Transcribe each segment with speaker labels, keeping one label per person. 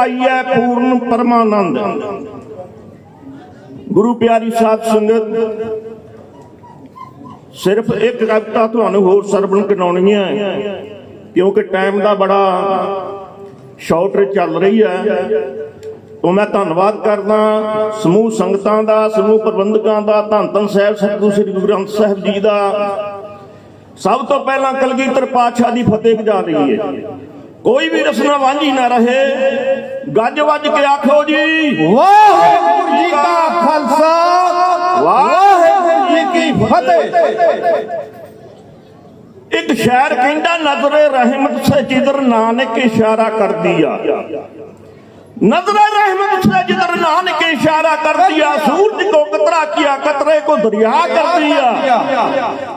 Speaker 1: ਪਾਈਐ ਪੂਰਨ ਪਰਮਾਨੰਦ। ਗੁਰੂ ਪਿਆਰੀ ਸਾਧ ਸੰਗਤ, ਸਿਰਫ ਇੱਕ ਕਵਿਤਾ ਤੁਹਾਨੂੰ ਹੋਰ ਸਰਵਣ ਕਰਾਉਣੀਆਂ ਕਿਉਂਕਿ ਟਾਈਮ ਦਾ ਬੜਾ ਸ਼ਾਰਟ ਚੱਲ ਰਹੀ ਹੈ। ਤੋਂ ਮੈਂ ਧੰਨਵਾਦ ਕਰਦਾ ਸਮੂਹ ਸੰਗਤਾਂ ਦਾ, ਸਮੂਹ ਪ੍ਰਬੰਧਕਾਂ ਦਾ, ਧੰਨ ਧੰਨ ਸਾਹਿਬ, ਸਤਿਗੁਰੂ ਸ੍ਰੀ ਗੁਰੂ ਗ੍ਰੰਥ ਸਾਹਿਬ ਜੀ ਦਾ। ਸਭ ਤੋਂ ਪਹਿਲਾਂ ਕਲਗੀਧਰ ਪਾਤਸ਼ਾਹ ਦੀ ਫਤਿਹ ਜਾ ਰਹੀ ਹੈ कोई भी रसना वाजी ना रहे। गज वज के
Speaker 2: आखो जी। वाहेगुरु जी का खालसा। की फतेह।
Speaker 1: एक शहर कहता नजरे रहमत से जिधर नानक इशारा कर दिया। नजरे रहमत से जिधर नानक इशारा कर दिया सूरज को कतरा किया कतरे को दरिया कर दिया।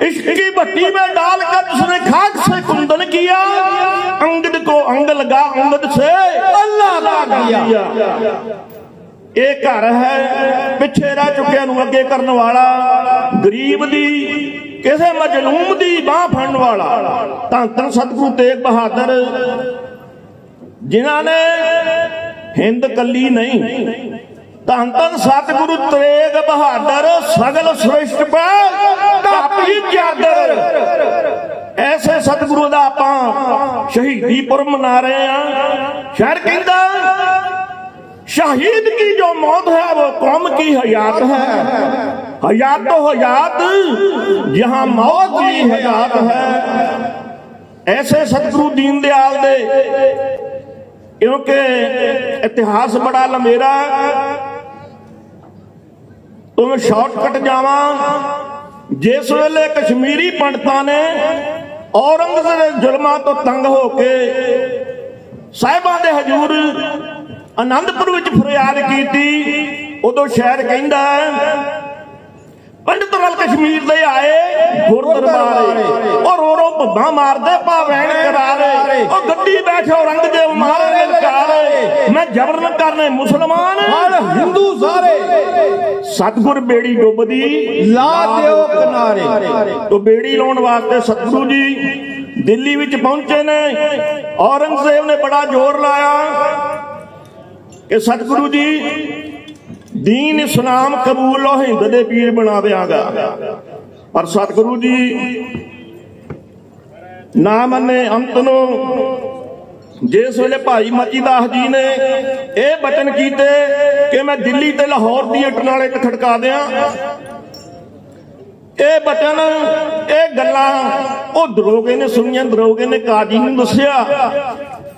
Speaker 1: इसकी भट्टी में डालकर उसने खाक से कुंदन किया अंग को अंग लगा अंगद से
Speaker 2: ਅੱਲਾਹ ਦਾ ਗਿਆ
Speaker 1: ਇਹ ਘਰ ਹੈ ਪਿੱਛੇ ਰਹਿ ਚੁੱਕਿਆਂ ਨੂੰ ਅੱਗੇ ਕਰਨ ਵਾਲਾ ਗਰੀਬ ਦੀ ਕਿਸੇ ਮਜਲੂਮ ਦੀ ਬਾਹ ਫੜਨ ਵਾਲਾ ਤਾਂ ਤਾਂ ਸਤਿਗੁਰੂ ਤੇਗ ਬਹਾਦਰ ਜਿਨ੍ਹਾਂ ਨੇ ਹਿੰਦ ਕੱਲੀ ਨਹੀਂ ਧੰਨ ਧੰਨ ਸਤਿਗੁਰੂ ਤੇਗ ਬਹਾਦਰ ਸਗਲ ਸ੍ਰਿਸ਼ਟ ਪੈ ਕਾਪੀ ਚਾਦਰ ਐਸੇ ਸਤਿਗੁਰੂ ਦਾ ਆਪਾਂ ਸ਼ਹੀਦੀ ਪੁਰਬ ਮਨਾ ਰਹੇ ਆ ਸ਼ਹਿਰ ਕਹਿੰਦਾ, ਸ਼ਹੀਦ ਕੀ ਜੋ ਮੌਤ ਹੈ, ਉਹ ਕੌਮ ਕੀ ਹਯਾਤ ਹੈ? ਹਯਾਤ ਤੋਂ ਹਯਾਤ, ਜਹਾਂ ਮੌਤ ਵੀ ਹਯਾਤ ਹੈ। ਐਸੇ ਸਤਿਗੁਰੂ ਦੀਨ ਦਿਆਲ ਦੇ ਕਿਉਂਕਿ ਇਤਿਹਾਸ ਬੜਾ ਲੰਮੇਰਾ ਤੁਮ ਸ਼ਾਰਟਕਟ ਜਾਵਾਂ। ਜਿਸ ਵੇਲੇ ਕਸ਼ਮੀਰੀ ਪੰਡਤਾਂ ਨੇ ਔਰੰਗਜ਼ੇਬ ਦੇ ਜ਼ੁਲਮਾਂ ਤੋਂ ਤੰਗ ਹੋ ਕੇ ਸਾਹਿਬਾਂ ਦੇ ਹਜ਼ੂਰ ਆਨੰਦਪੁਰ ਵਿੱਚ ਫਰਿਆਦ ਕੀਤੀ, ਉਦੋਂ ਸ਼ਹਿਰ ਕਹਿੰਦਾ ਪੰਡਤ ਰਲ ਕਸ਼ਮੀਰ ਦੇ ਆਏ ਗੁਰ ਦਰਬਾਰੇ। ਉਹ ਰੋ ਰੋ ਭੱਬਾ ਮਾਰਦੇ ਭਾਵੈਣ ਕਰਾਰੇ। ਉਹ ਗੱਡੀ ਬੈਠੋ ਰੰਗ ਦੇ ਮਾਰੇ ਲਲਕਾਰੇ ਮੈਂ ਜਬਰਨ ਕਰਨੇ ਮੁਸਲਮਾਨ।
Speaker 2: ਹਿੰਦੂ ਸਾਰੇ
Speaker 1: ਸਤਗੁਰ ਬੇੜੀ ਡੁੱਬਦੀ।
Speaker 2: ਲਾ ਦਿਓ ਕਿਨਾਰੇ।
Speaker 1: ਤੋ ਬੇੜੀ ਲਾਉਣ ਵਾਸਤੇ ਸਤਗੁਰੂ ਜੀ ਦਿੱਲੀ ਵਿੱਚ ਪਹੁੰਚੇ ਨੇ। ਔਰੰਗਜ਼ੇਬ ਨੇ ਬੜਾ ਜ਼ੋਰ ਲਾਇਆ ਕਿ ਸਤਿਗੁਰੂ ਜੀ ਦੀਨ ਇਸਲਾਮ ਕਬੂਲ ਲੋ ਹਿੰਦ ਦੇ ਪੀਰ ਬਣਾ ਦਿਆਂਗਾ। ਪਰ ਸਤਿਗੁਰੂ ਜੀ, ਨਾ ਮੰਨੇ ਅੰਤ ਨੂੰ। ਜਿਸ ਵੇਲੇ ਭਾਈ ਮਤੀਦਾਸ ਜੀ ਨੇ ਇਹ ਬਚਨ ਕੀਤੇ ਕਿ ਮੈਂ ਦਿੱਲੀ ਤੇ ਲਾਹੌਰ ਦੀ ਇੱਟ ਨਾਲ ਇੱਟ ਖੜਕਾ ਦਿਆਂ, ਇਹ ਬਚਨ, ਇਹ ਗੱਲਾਂ, ਉਹ ਦਰੋਗੇ ਨੇ ਸੁਣੀਆਂ, ਦਰੋਗੇ ਨੇ ਕਾਜੀ ਨੂੰ ਦੱਸਿਆ।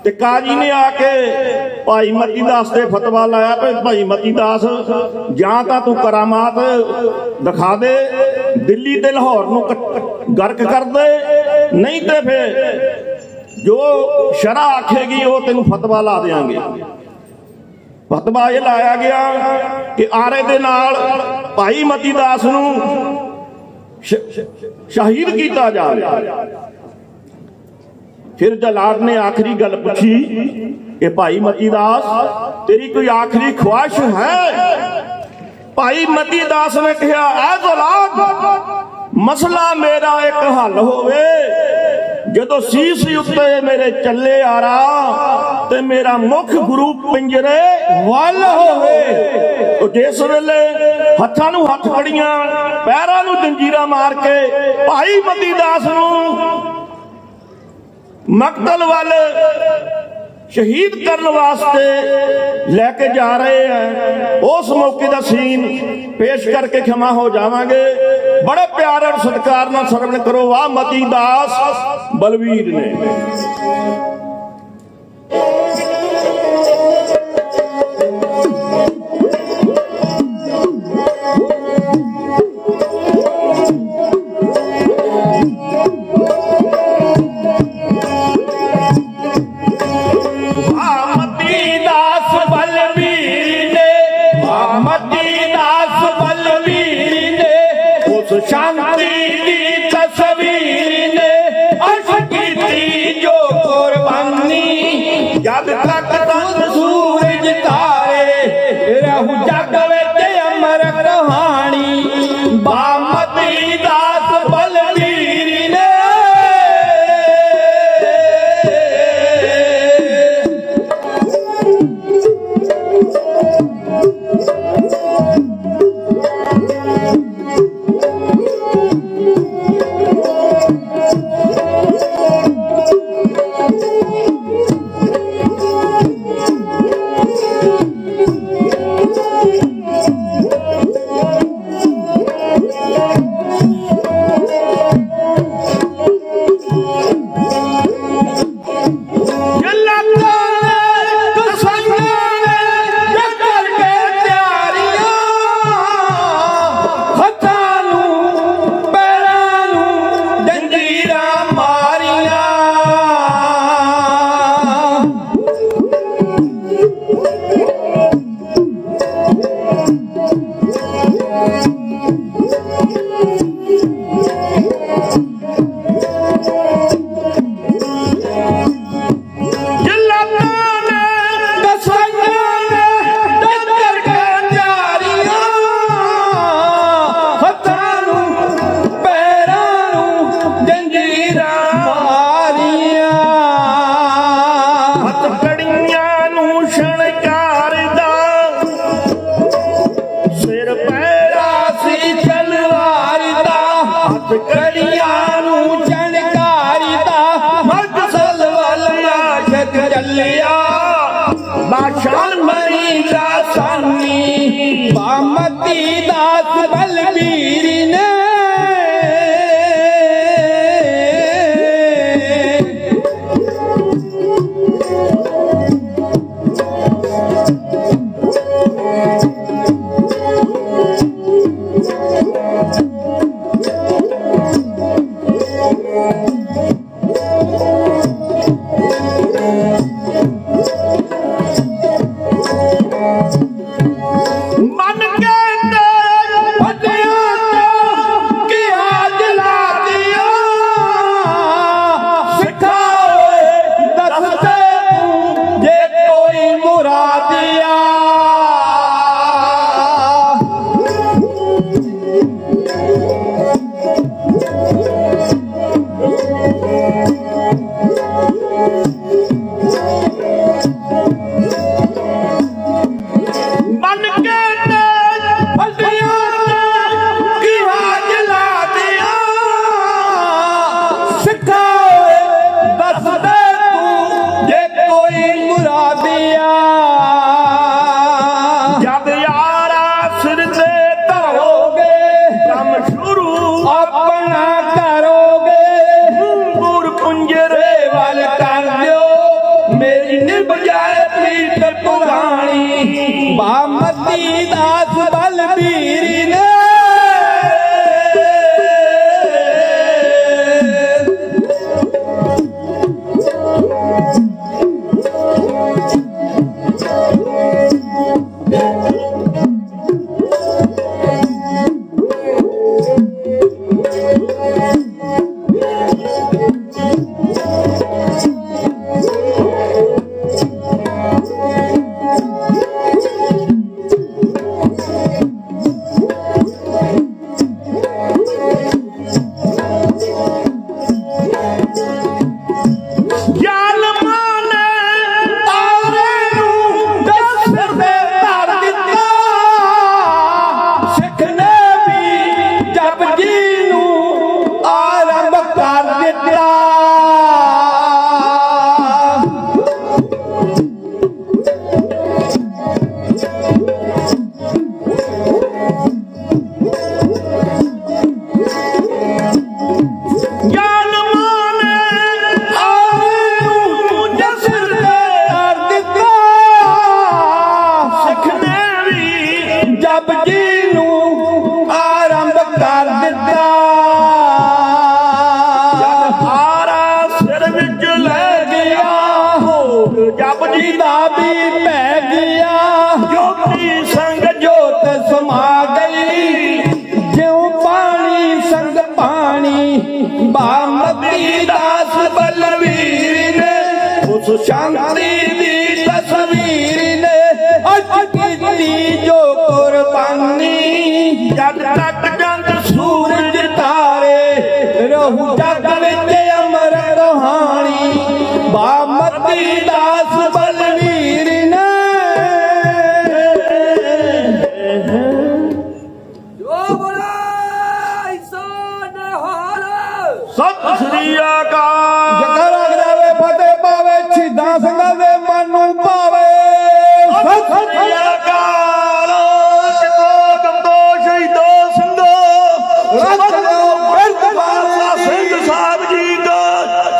Speaker 1: ਤੇ ਕਾਜੀ ਨੇ ਆ ਕੇ ਭਾਈ ਮਤੀ ਦਾਸ ਤੇ ਫਤਵਾ ਲਾਇਆ ਕਿ ਭਾਈ ਮਤੀ ਦਾਸ, ਜਾਂ ਤਾਂ ਤੂੰ ਕਰਾਮਾਤ ਦਿਖਾ ਦੇ, ਦਿੱਲੀ ਤੇ ਲਾਹੌਰ ਨੂੰ ਗਰਕ ਕਰ ਦੇ, ਨਹੀਂ ਤੇ ਫੇਰ ਜੋ ਸ਼ਰਾ ਆਖੇਗੀ ਉਹ ਤੈਨੂੰ ਫਤਵਾ ਲਾ ਦੇਾਂਗੇ ਫਤਵਾ ਇਹ ਲਾਇਆ ਗਿਆ ਕਿ ਆਰੇ ਦੇ ਨਾਲ ਭਾਈ ਮਤੀ ਦਾਸ ਨੂੰ ਸ਼ਹੀਦ ਕੀਤਾ ਜਾਵੇ ਫਿਰ ਜਲਾਦ ਨੇ ਆਖਰੀ ਗੱਲ ਪੁੱਛੀ ਕਿ ਭਾਈ ਮਤੀ ਦਾਸ, ਤੇਰੀ ਕੋਈ ਆਖਰੀ ਖੁਆਇਸ਼ ਹੈ? ਭਾਈ ਮਤੀ ਦਾਸ ਨੇ ਕਿਹਾ, ਐ ਜਲਾਦ, ਮਸਲਾ ਮੇਰਾ ਇੱਕ ਹੱਲ ਹੋਵੇ। ਜਦੋਂ ਸੀਸ ਉੱਤੇ ਮੇਰੇ ਚੱਲੇ ਆਰਾ, ਤੇ ਮੇਰਾ ਮੁਖ ਗੁਰੂ ਪਿੰਜਰੇ
Speaker 2: ਵੱਲ ਹੋਵੇ।
Speaker 1: ਉਹ ਜਿਸ ਵੇਲੇ ਹੱਥਾਂ ਨੂੰ ਹੱਥ ਫੜੀਆਂ, ਪੈਰਾਂ ਨੂੰ ਜੰਜੀਰਾ ਮਾਰ ਕੇ ਭਾਈ ਮਤੀ ਦਾਸ ਨੂੰ ਮਕਤਲ ਵੱਲ ਸ਼ਹੀਦ ਕਰਨ ਵਾਸਤੇ ਲੈ ਕੇ ਜਾ ਰਹੇ ਆ। ਉਸ ਮੌਕੇ ਦਾ ਸੀਨ ਪੇਸ਼ ਕਰਕੇ ਖਿਮਾ ਹੋ ਜਾਵਾਂਗੇ। ਬੜੇ ਪਿਆਰ ਔਰ ਸਤਿਕਾਰ ਨਾਲ ਸਰਵਣ ਕਰੋ ਵਾਹ ਮਤੀ ਦਾਸ ਬਲਵੀਰ ਨੇ।
Speaker 2: Ooh. ਪਾਣੀ ਸੰਗ ਪਾਣੀ ਬਾਮਤੀ ਦਾਸ ਬਲਵੀਰ ਸਤਿ
Speaker 1: ਸ੍ਰੀ ਅਕਾਲ।
Speaker 2: ਜਕਰ ਅਗਰਾਵੇ ਫਤਿਹ ਪਾਵੇ ਛਿੱਦਾਂ ਸਿੰਘਾਂ ਦੇ ਮਨ ਨੂੰ ਭਾਵੇ।
Speaker 1: ਸਤਿ ਸ੍ਰੀ ਅਕਾਲ। ਕੰਦੋ ਸ਼ਹੀਦੋ
Speaker 2: ਬਿਰਧ
Speaker 1: ਖਾਲਸਾ ਸਿੰਘ ਸਾਹਿਬ ਜੀ ਕੋ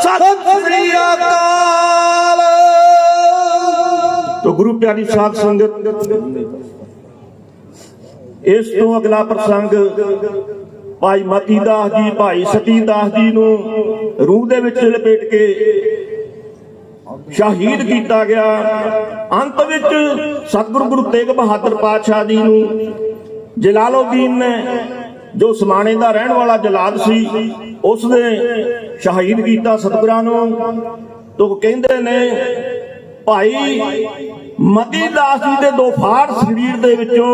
Speaker 1: ਸਤਿ ਸ੍ਰੀ
Speaker 2: ਅਕਾਲ।
Speaker 1: ਤੋ ਗੁਰੂ ਪਿਆਰੀ ਸਾਧ ਸੰਗਤ ਇਸ ਤੋਂ ਅਗਲਾ ਪ੍ਰਸੰਗ ਭਾਈ ਮਤੀ ਦਾਸ ਜੀ, ਭਾਈ ਸਤੀ ਦਾਸ ਜੀ ਨੂੰ ਰੂਹ ਦੇ ਵਿੱਚ ਲਪੇਟ ਕੇ ਸ਼ਹੀਦ ਕੀਤਾ ਗਿਆ। ਅੰਤ ਵਿੱਚ ਸਤਿਗੁਰੂ ਗੁਰੂ ਤੇਗ ਬਹਾਦਰ ਪਾਤਸ਼ਾਹ ਜੀ ਨੂੰ ਜਲਾਲਉਦੀਨ ਨੇ ਜੋ ਸਮਾਣੇ ਦਾ ਰਹਿਣ ਵਾਲਾ ਜਲਾਦ ਸੀ ਉਸ ਨੇ ਸ਼ਹੀਦ ਕੀਤਾ ਸਤਿਗੁਰਾਂ ਨੂੰ। ਤੋ ਕਹਿੰਦੇ ਨੇ, ਭਾਈ ਮਤੀ ਦਾਸ ਜੀ ਦੇ ਦੋ ਫਾੜ ਸਰੀਰ ਦੇ ਵਿੱਚੋਂ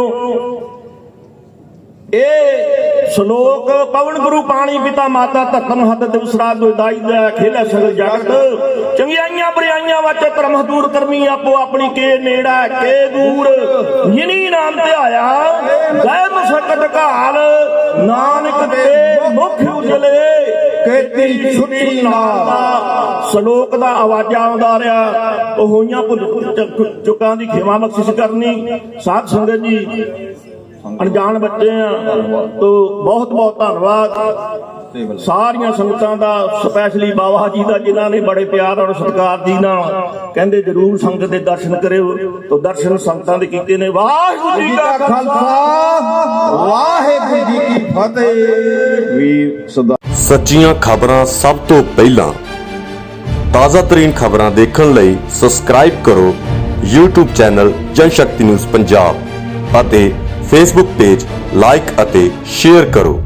Speaker 1: ਇਹ ਸ਼ਲੋਕ ਪਵਨ ਗੁਰੂ ਪਾਣੀ ਪਿਤਾ ਮਾਤਾ ਧਰਤਮ ਹੱਦ ਦਿਵਸਰਾ ਦੁਦਾਈ ਦਾ ਖੇਲੇ ਸਗਲ ਜਗਤ। ਚੰਗਿਆਈਆਂ ਬਰਿਆਈਆਂ ਵਾਚੇ ਧਰਮ ਦੂਰ ਕਰਮੀ, ਆਪੋ ਆਪਣੀ ਕੇ ਨੇੜਾ, ਕੇ ਦੂਰ। ਜਿਨੀ ਨਾਮ ਤੇ ਆਇਆ ਗਏ ਮਸਕਤ ਘਾਲ। ਨਾਨਕ ਤੇ ਮੁਖ ਉਜਲੇ
Speaker 2: ਕੀਤੀ ਛੁੱਟੀ ਨਾਲ
Speaker 1: ਸ਼ਲੋਕ ਦਾ ਆਵਾਜ਼ਾਂ ਆਉਂਦਾ ਰਿਹਾ ਉਹ ਹੋਈਆਂ ਭੁੱਲ ਚੁੱਕਾਂ ਦੀ ਖਿਮਾ ਬਖਸ਼ਿਸ਼ ਕਰਨੀ। ਸਾਧ ਸੰਗਤ ਜੀ ਅਣਜਾਣ ਬੱਚੇ ਆ। ਤੋ ਬਹੁਤ ਬਹੁਤ ਧੰਨਵਾਦ। ਸਾਰੀਆਂ ਸੰਗਤਾਂ ਦਾ, ਸਪੈਸ਼ਲੀ ਬਾਬਾ ਜੀ ਦਾ, ਜਿਨ੍ਹਾਂ ਨੇ ਬੜੇ ਪਿਆਰ ਔਰ ਸਤਿਕਾਰ ਜੀ ਨਾਲ ਕਹਿੰਦੇ, ਜਰੂਰ ਸੰਗਤ ਦੇ ਦਰਸ਼ਨ ਕਰਿਓ। ਤੋ ਦਰਸ਼ਨ ਸੰਗਤਾਂ ਦੇ ਕੀਤੇ ਨੇ। ਵਾਹਿਗੁਰੂ
Speaker 2: ਜੀ
Speaker 1: ਜੀ
Speaker 2: ਖਾਲਸਾ। ਵਾਹਿਗੁਰੂ ਜੀ ਕੀ ਫਤਿਹ।
Speaker 3: ਵੀਰ ਸਦਾ
Speaker 4: ਸੱਚੀਆਂ ਖਬਰਾਂ ਸਭ ਤੋਂ ਪਹਿਲਾਂ ਤਾਜ਼ਾ ਤਰੀਨ ਖਬਰਾਂ ਦੇਖਣ ਲਈ ਸਬਸਕ੍ਰਾਈਬ ਕਰੋ YouTube ਚੈਨਲ ਜਨ ਸ਼ਕਤੀ ਨਿਊਜ਼ ਪੰਜਾਬ ਅਤੇ ਫੇਸਬੁੱਕ ਪੇਜ ਲਾਈਕ ਅਤੇ ਸ਼ੇਅਰ ਕਰੋ।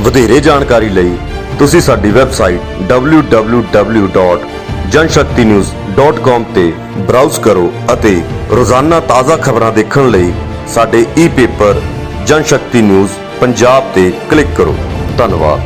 Speaker 4: ਵਧੇਰੇ ਜਾਣਕਾਰੀ ਲਈ ਤੁਸੀਂ ਸਾਡੀ ਵੈਬਸਾਈਟ www.janshaktinews.com ਤੇ ਬਰਾਊਜ਼ ਕਰੋ ਅਤੇ ਰੋਜ਼ਾਨਾ ਤਾਜ਼ਾ ਖਬਰਾਂ ਦੇਖਣ ਲਈ ਸਾਡੇ ਈ-ਪੇਪਰ ਜਨ ਸ਼ਕਤੀ ਨਿਊਜ਼ ਪੰਜਾਬ ਤੇ ਕਲਿੱਕ ਕਰੋ। ਧੰਨਵਾਦ।